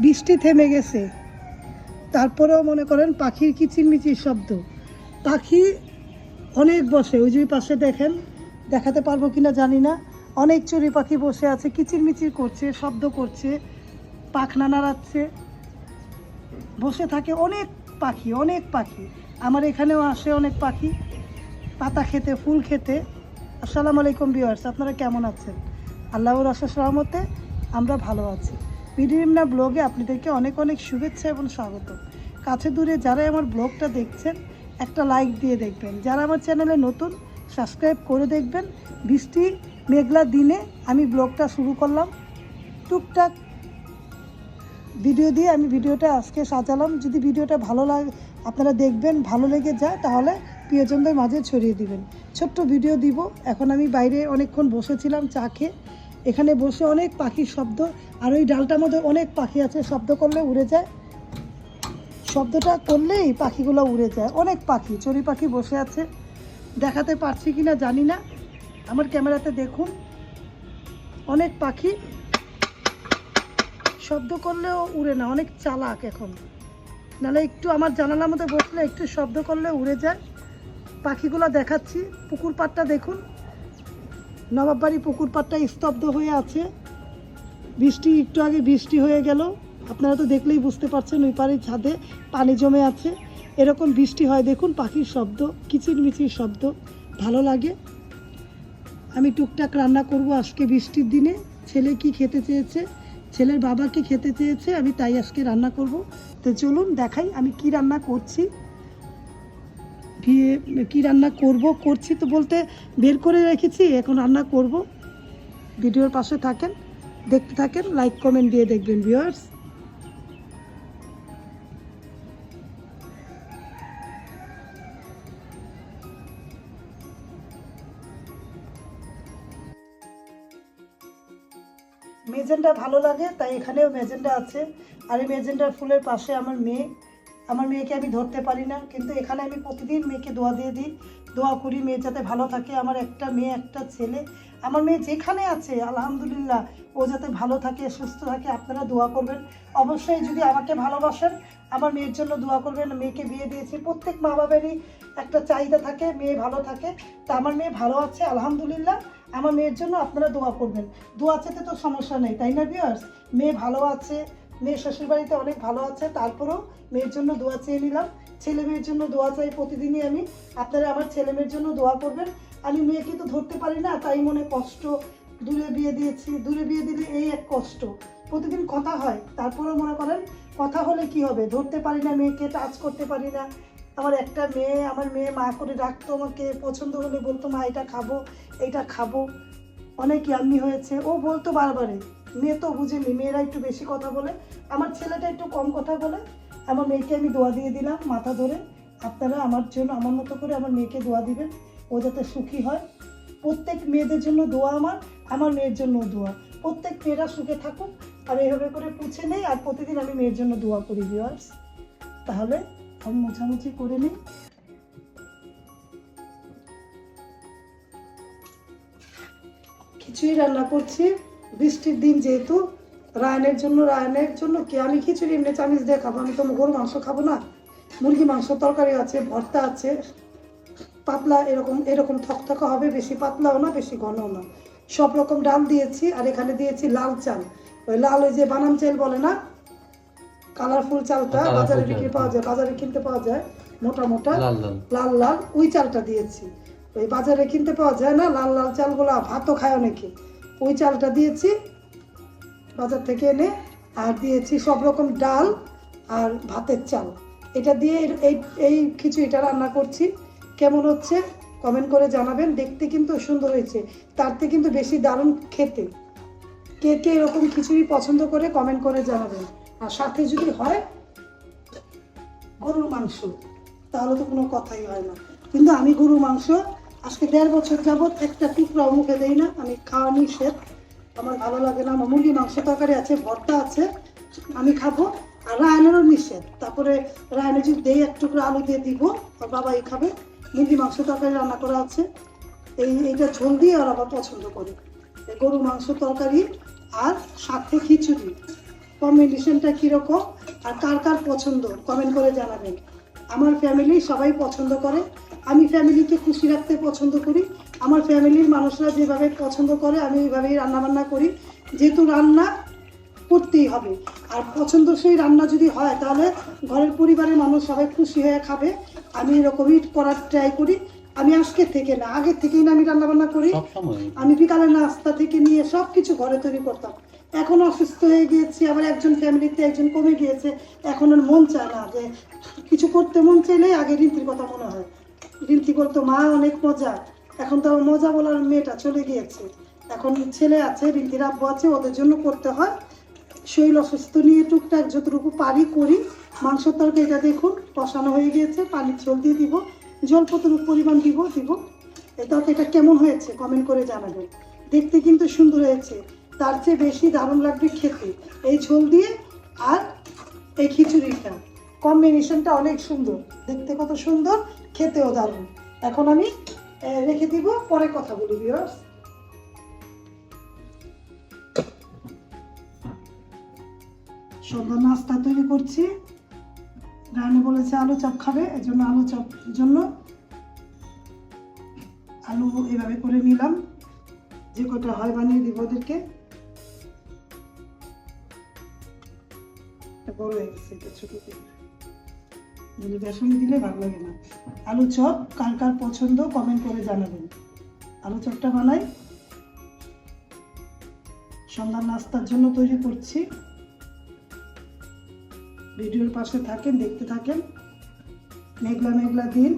বৃষ্টি থেমে গেছে। তারপরেও মনে করেন পাখির কিচিরমিচির শব্দ। পাখি অনেক বসে, ওই যে পাশে দেখেন, দেখাতে পারব কি না জানি না। অনেক চড়ুই পাখি বসে আছে, কিচিরমিচির করছে, শব্দ করছে, পাখনা নাড়াচ্ছে। বসে থাকে অনেক পাখি অনেক পাখি। আমার এখানেও আসে অনেক পাখি, পাতা খেতে, ফুল খেতে। আসসালামু আলাইকুম ভিউয়ার্স, আপনারা কেমন আছেন? আল্লাহর আশাস সহমতে আমরা ভালো আছি। বিডিএমনা ব্লগে আপনাদেরকে অনেক অনেক শুভেচ্ছা এবং স্বাগত। কাছে দূরে যারা আমার ব্লগটা দেখছেন, একটা লাইক দিয়ে দেখবেন। যারা আমার চ্যানেলে নতুন সাবস্ক্রাইব করে দেখবেন। বৃষ্টি, মেঘলা দিনে আমি ব্লগটা শুরু করলাম। টুকটাক ভিডিও দিয়ে আমি ভিডিওটা আজকে সাজালাম। যদি ভিডিওটা ভালো লাগে, আপনারা দেখবেন, ভালো লেগে যায়, তাহলে প্রিয়জনদের মাঝে ছড়িয়ে দিবেন। ছোট্ট ভিডিও দিব। এখন আমি বাইরে অনেকক্ষণ বসেছিলাম, চা খেয়ে। এখানে বসে অনেক পাখির শব্দ, আর ওই ডালটার মধ্যে অনেক পাখি আছে, শব্দ করলে উড়ে যায়। শব্দটা করলেই পাখিগুলো উড়ে যায়। অনেক পাখি, চড়ি পাখি বসে আছে। দেখাতে পারছি কি না জানি না। আমার ক্যামেরাতে দেখুন। অনেক পাখি। শব্দ করলেও উড়ে না, অনেক চালাক এখন। নাহলে একটু আমার জানালার মধ্যে বসলে একটু শব্দ করলে উড়ে যায়। পাখিগুলো দেখাচ্ছি, পুকুর পাড়টা দেখুন। নবাববাড়ি পুকুর পাড়টা স্তব্ধ হয়ে আছে। বৃষ্টি, একটু আগে বৃষ্টি হয়ে গেল। আপনারা তো দেখলেই বুঝতে পারছেন, ওই পাড়ে ছাদে পানি জমে আছে। এরকম বৃষ্টি হয়, দেখুন পাখির শব্দ, কিচিরমিচির শব্দ, ভালো লাগে। আমি টুকটাক রান্না করব আজকে বৃষ্টির দিনে। ছেলে কি খেতে চেয়েছে? ছেলের বাবাকে খেতে চেয়েছে? আমি তাই আজকে রান্না করব। তো চলুন দেখাই আমি কি রান্না করছি। কি- কি রান্না করব, করছি তো বলতে বের করে রেখেছি, এখন রান্না করব। ভিডিওর পাশে থাকেন, দেখতে থাকেন লাইক কমেন্ট দিয়ে দেখবেন ভিউয়ার্স মেজেন্ডা ভালো লাগে, তাই এখানেও মেজেন্ডা আছে। আর এই মেজেন্ডার ফুলের পাশে আমার মেয়ে। আমার মেয়েকে আমি ধরতে পারি না, কিন্তু এখানে আমি প্রতিদিন মেয়েকে দোয়া দিয়ে দিই, দোয়া করি মেয়ে যাতে ভালো থাকে, আমার একটা মেয়ে, একটা ছেলে, আমার মেয়ে যেখানে আছে, আলহামদুলিল্লাহ, ও যাতে ভালো থাকে, সুস্থ থাকে, আপনারা দোয়া করবেন। অবশ্যই যদি আমাকে ভালোবাসেন, আমার মেয়ের জন্য দোয়া করবেন, মেয়েকে বিয়ে দিয়েছি, প্রত্যেক মা বাবারই একটা চাহিদা থাকে, মেয়ে ভালো থাকে, তা আমার মেয়ে ভালো আছে, আলহামদুলিল্লাহ, আমার মেয়ের জন্য আপনারা দোয়া করবেন। দোয়া চেতে তো সমস্যা নেই, তাই না বিয়ার্স মেয়ে ভালো আছে মেয়ে শ্বশুর বাড়িতে অনেক ভালো আছে, তারপরেও মেয়ের জন্য দোয়া চেয়ে নিলাম। ছেলে মেয়ের জন্য দোয়া চাই প্রতিদিনই আমি। আপনারা আমার ছেলে মেয়ের জন্য দোয়া করবেন। আমি মেয়েকে তো ধরতে পারি না, তাই মনে কষ্ট। দূরে বিয়ে দিয়েছি, দূরে বিয়ে দিলে এই এক কষ্ট। প্রতিদিন কথা হয়, তারপরেও মনে করেন কথা হলে কি হবে? ধরতে পারি না মেয়েকে, টাচ করতে পারি না। আমার একটা মেয়ে, আমার মেয়ে মা করে ডাকতো আমাকে, পছন্দ হলে বলতো, মা, এটা খাব, এইটা খাব। অনেক ইয়াম্মি হয়েছে। ও বলতো বারবারে মেয়ে তো বুঝেনি মেয়েরা একটু বেশি কথা বলে। আমার ছেলেটা একটু কম কথা বলে। আমার মেয়েকে আমি দোয়া দিয়ে দিলাম মাথা ধরে। আপনারা আমার জন্য, আমার মতো করে আমার মেয়েকে দোয়া দিবেন। ও যাতে সুখী হয়। প্রত্যেক মেয়েদের জন্য দোয়া আমার আমার মেয়ের জন্য দোয়া। প্রত্যেক মেয়েরা সুখে থাকুক। আর এইভাবে করে পুছে নেই, আর প্রতিদিন আমি মেয়ের জন্য দোয়া করি ভিউয়ার্স তাহলে আমি মোছামুছি করে নিই। খিচুড়ি রান্না করছি। বৃষ্টির দিন যেহেতু রায়নের জন্য রায়নের জন্য কি আমি খিচুড়ি এমনি চামিচ দিয়ে খাব? আমি তো গরু মাংস খাব না। মুরগি মাংস তরকারি আছে ভর্তা আছে। পাতলা এরকম এরকম থকথকা হবে বেশি পাতলাও না বেশি ঘনও না। সব রকম ডাল দিয়েছি আর এখানে দিয়েছি লাল চাল। ওই লাল ওই যে বানাম চাল বলে না? কালারফুল চালটা বাজারে বিক্রি পাওয়া যায় বাজারে কিনতে পাওয়া যায় মোটা মোটা। লাল লাল। লাল লাল ওই চালটা দিয়েছি। ওই বাজারে কিনতে পাওয়া যায় না লাল লাল চালগুলো ভাতও খায় অনেকে। ওই চালটা দিয়েছি, বাজার থেকে এনে, আর দিয়েছি সব রকম ডাল আর ভাতের চাল। এটা দিয়ে এই এই খিচুড়িটা রান্না করছি। কেমন হচ্ছে কমেন্ট করে জানাবেন। দেখতে কিন্তু সুন্দর হয়েছে। তার থেকে কিন্তু বেশি দারুণ খেতে। কে কে এরকম খিচুড়ি পছন্দ করে কমেন্ট করে জানাবেন। আর সাথে যদি হয় গরুর মাংস, তাহলে তো কোনো কথাই হয় না। কিন্তু আমি গরুর মাংস আজকে দেড় বছর যাবৎ একটা টুকরাও মুখে দেই না। আমি খাওয়া নিষেধ। আমার ভালো লাগে না। আমার মুরগি, মাংস তরকারি আছে, ভর্তা আছে, আমি খাব। আর রায়নেরও নিষেধ। তারপরে রায়নে যদি দেই, এক টুকরো আলু দিয়ে দিব আর বাবাই খাবে। মুরগি, মাংস তরকারি রান্না করা আছে। এই, এইটা ঝোল দিয়ে আর আবার পছন্দ করে। গরুর মাংস তরকারি আর সাথে খিচুড়ি। কম্বিনেশনটা কীরকম আর কার কার পছন্দ? কমেন্ট করে জানাবেন। আমার ফ্যামিলি সবাই পছন্দ করে। আমি ফ্যামিলিকে খুশি রাখতে পছন্দ করি। আমার ফ্যামিলির মানুষরা যেভাবে পছন্দ করে আমি ওইভাবেই রান্নাবান্না করি। যেহেতু রান্না করতেই হবে। আর পছন্দ সেই রান্না যদি হয় তাহলে ঘরের পরিবারের মানুষ সবাই খুশি হয়ে খাবে। আমি এরকমই করার ট্রাই করি। আমি আজকে থেকে না আগের থেকেই না আমি রান্নাবান্না করি। আমি বিকালে নাস্তা থেকে নিয়ে সব কিছু ঘরে তৈরি করতাম। এখন অসুস্থ হয়ে গিয়েছি আবার একজন ফ্যামিলিতে একজন কমে গিয়েছে। এখন আর মন চায় না যে কিছু করতে মন চাইলে আগে রীতির কথা মনে হয়। রিন্তি বলতো, মা, অনেক মজা। এখন তো আমার মজা বলার মেয়েটা চলে গিয়েছে। এখন ছেলে আছে রিন্তির আব্বু আছে, ওদের জন্য করতে হয়। শরীর অসুস্থ নিয়ে টুকটাক যতটুকু পারি করি। মাংস তরকারিটা দেখুন, কষানো হয়ে গিয়েছে, পানির ঝোল দিয়ে দিব জল কতটুকু পরিমাণ দিব দিব। এই তরকারিটা কেমন হয়েছে কমেন্ট করে জানাবেন। দেখতে কিন্তু সুন্দর হয়েছে, তার চেয়ে বেশি দারুণ লাগবে খেতে। এই ঝোল দিয়ে আর এই খিচুড়িটা। কম্বিনেশনটা অনেক সুন্দর, দেখতে কত সুন্দর। খেতেও দারুণ। এখন আমি রেখে দিব, পরে কথা বলি ভিউয়ার্স সন্ধ্যা নাস্তা তৈরি করছি। রানী বলেছে আলু চপ খাবে এই জন্য আলু চপ জন্য আলু এভাবে করে নিলাম। যে কটা হয় বানিয়ে দিব ওদেরকে। বড় হয়ে গেছে, এটা ছোট যদি বেসন দিলে ভালো লাগে না। আলু চপ, কার কার পছন্দ কমেন্ট করে জানাবেন। আলু চপটা বানাই। সন্ধ্যার নাস্তার জন্য তৈরি করছি। ভিডিওর পাশে থাকেন, দেখতে থাকেন। মেঘলা মেঘলা দিন।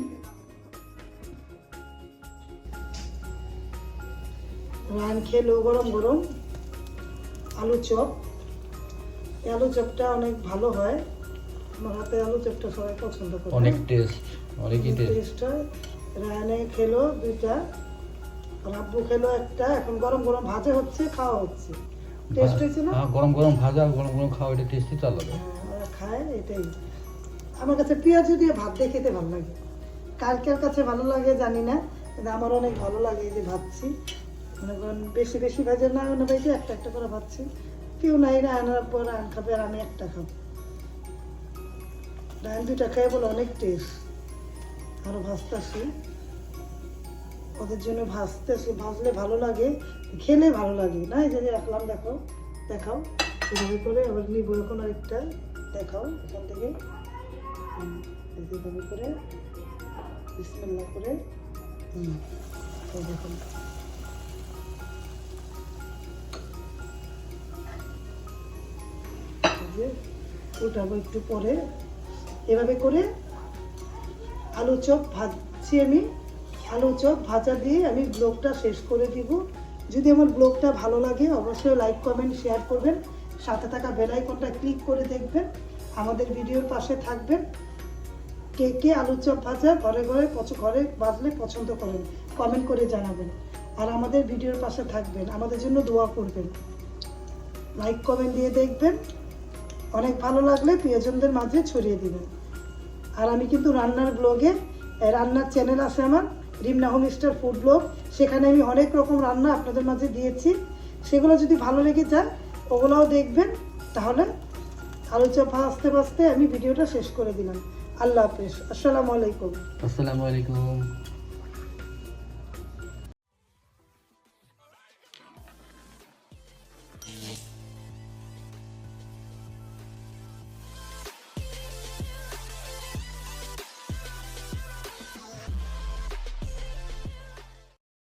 রান খেলো গরম গরম। আলু চপ। আলু চপটা অনেক ভালো হয়। আমার হাতে আলু চপটা সবাই পছন্দ করে। অনেক টেস্ট অনেকই টেস্ট হয়। রায়নে খেলো দুইটা রাব্বু খেলো একটা। এখন গরম গরম ভাজা হচ্ছে খাওয়া হচ্ছে। টেস্ট হয়েছে না? হ্যাঁ গরম গরম ভাজা গরম গরম খাওয়া এটা টেস্টই তো আলাদা। হ্যাঁ, ওরা খায় এটাই। আমার কাছে পেঁয়াজ দিয়ে ভাত দিয়ে খেতে ভালো লাগে। কার কার কাছে ভালো লাগে জানি না কিন্তু আমার অনেক ভালো লাগে এই যে ভাবছি মনে করেন বেশি বেশি ভাজা না না ভাই একটা একটা করে ভাবছি কেউ নাই রায়নার পর রায়ন খাবে আর আমি একটা খাব। দুইটা খাই বলে অনেক টেস্ট আরও ভাজতেছি। ওদের জন্য ভাজতেছি। ভাজলে ভালো লাগে খেলে ভালো লাগে। না এই যে রাখলাম দেখো। দেখাও। এভাবে করে আবার নিবো এখন আরেকটা। দেখাও এখান থেকে। হুম, এই যে এভাবে করে বিসমিল্লাহ করে। দেখুন উঠাবো একটু পরে। এভাবে করে আলু চপ ভাজছি আমি। আলু চপ ভাজা দিয়ে আমি ব্লগটা শেষ করে দিব। যদি আমার ব্লগটা ভালো লাগে, অবশ্যই লাইক, কমেন্ট, শেয়ার করবেন। সাথে থাকা বেল আইকনটা ক্লিক করে দেখবেন। আমাদের ভিডিওর পাশে থাকবেন। কে কে আলু চপ ভাজা ঘরে ঘরে ঘরে বাজলে পছন্দ করেন কমেন্ট করে জানাবেন। আর আমাদের ভিডিওর পাশে থাকবেন। আমাদের জন্য দোয়া করবেন। লাইক, কমেন্ট দিয়ে দেখবেন। অনেক ভালো লাগলে প্রিয়জনদের মাঝে ছড়িয়ে দিবেন আর আমি কিন্তু রান্নার ব্লগে রান্নার চ্যানেল আছে আমার, Rimna home star food blog. সেখানে আমি অনেক রকম রান্না আপনাদের মাঝে দিয়েছি। সেগুলো যদি ভালো লেগে যায়, ওগুলোও দেখবেন। তাহলে আলু চপ ভাজতে ভাজতে আমি ভিডিওটা শেষ করে দিলাম। আল্লাহ হাফেজ। আসসালামু আলাইকুম। আসসালামু আলাইকুম।